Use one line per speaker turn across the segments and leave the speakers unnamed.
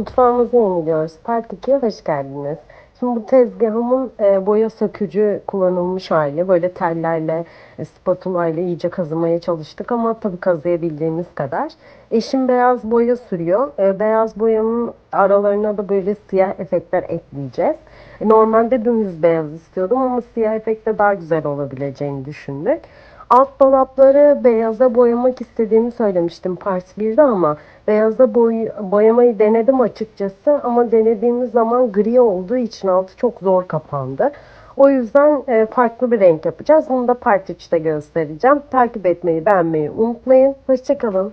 Mutfağımızı yeniliyoruz. Part 2'ye hoş geldiniz. Şimdi bu tezgahımın e, boya sökücü kullanılmış hali. Böyle tellerle, e, spatula ile iyice kazımaya çalıştık ama tabii kazıyabildiğimiz kadar. Eşim beyaz boya sürüyor. E, beyaz boyanın aralarına da böyle siyah efektler ekleyeceğiz. Normalde dümdüz beyaz istiyordum ama siyah efekte daha güzel olabileceğini düşündük. Alt dolapları beyaza boyamak istediğimi söylemiştim part 1'de ama beyaza boy boyamayı denedim açıkçası ama denediğimiz zaman gri olduğu için altı çok zor kapandı. O yüzden e, farklı bir renk yapacağız. Bunu da part 3'te göstereceğim. Takip etmeyi, beğenmeyi unutmayın. Hoşçakalın.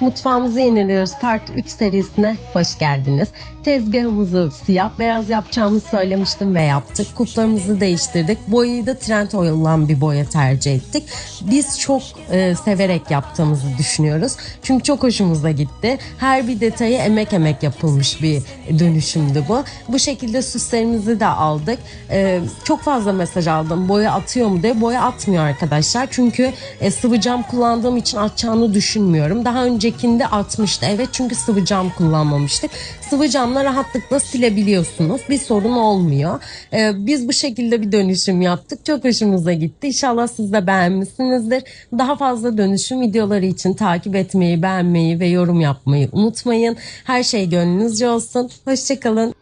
Mutfağımızı yeniliyoruz. Part 3 serisine hoş geldiniz. Tezgahımızı siyah beyaz yapacağımızı söylemiştim ve yaptık. Kuplarımızı değiştirdik. Boyayı da Trend Oil'dan bir boya tercih ettik. Biz çok e, severek yaptığımızı düşünüyoruz. Çünkü çok hoşumuza gitti. Her bir detayı emek emek yapılmış bir dönüşümdü bu. Bu şekilde süslerimizi de aldık. E, çok fazla mesaj aldım. Boya atıyor mu diye. Boya atmıyor arkadaşlar. Çünkü e, sıvı cam kullandığım için atacağını düşünmüyorum. Daha öncekinde atmıştı. Evet çünkü sıvı cam kullanmamıştık. Sıvı camla rahatlıkla silebiliyorsunuz. Bir sorun olmuyor. Ee, biz bu şekilde bir dönüşüm yaptık. Çok hoşumuza gitti. İnşallah siz de beğenmişsinizdir. Daha fazla dönüşüm videoları için takip etmeyi, beğenmeyi ve yorum yapmayı unutmayın. Her şey gönlünüzce olsun. Hoşçakalın.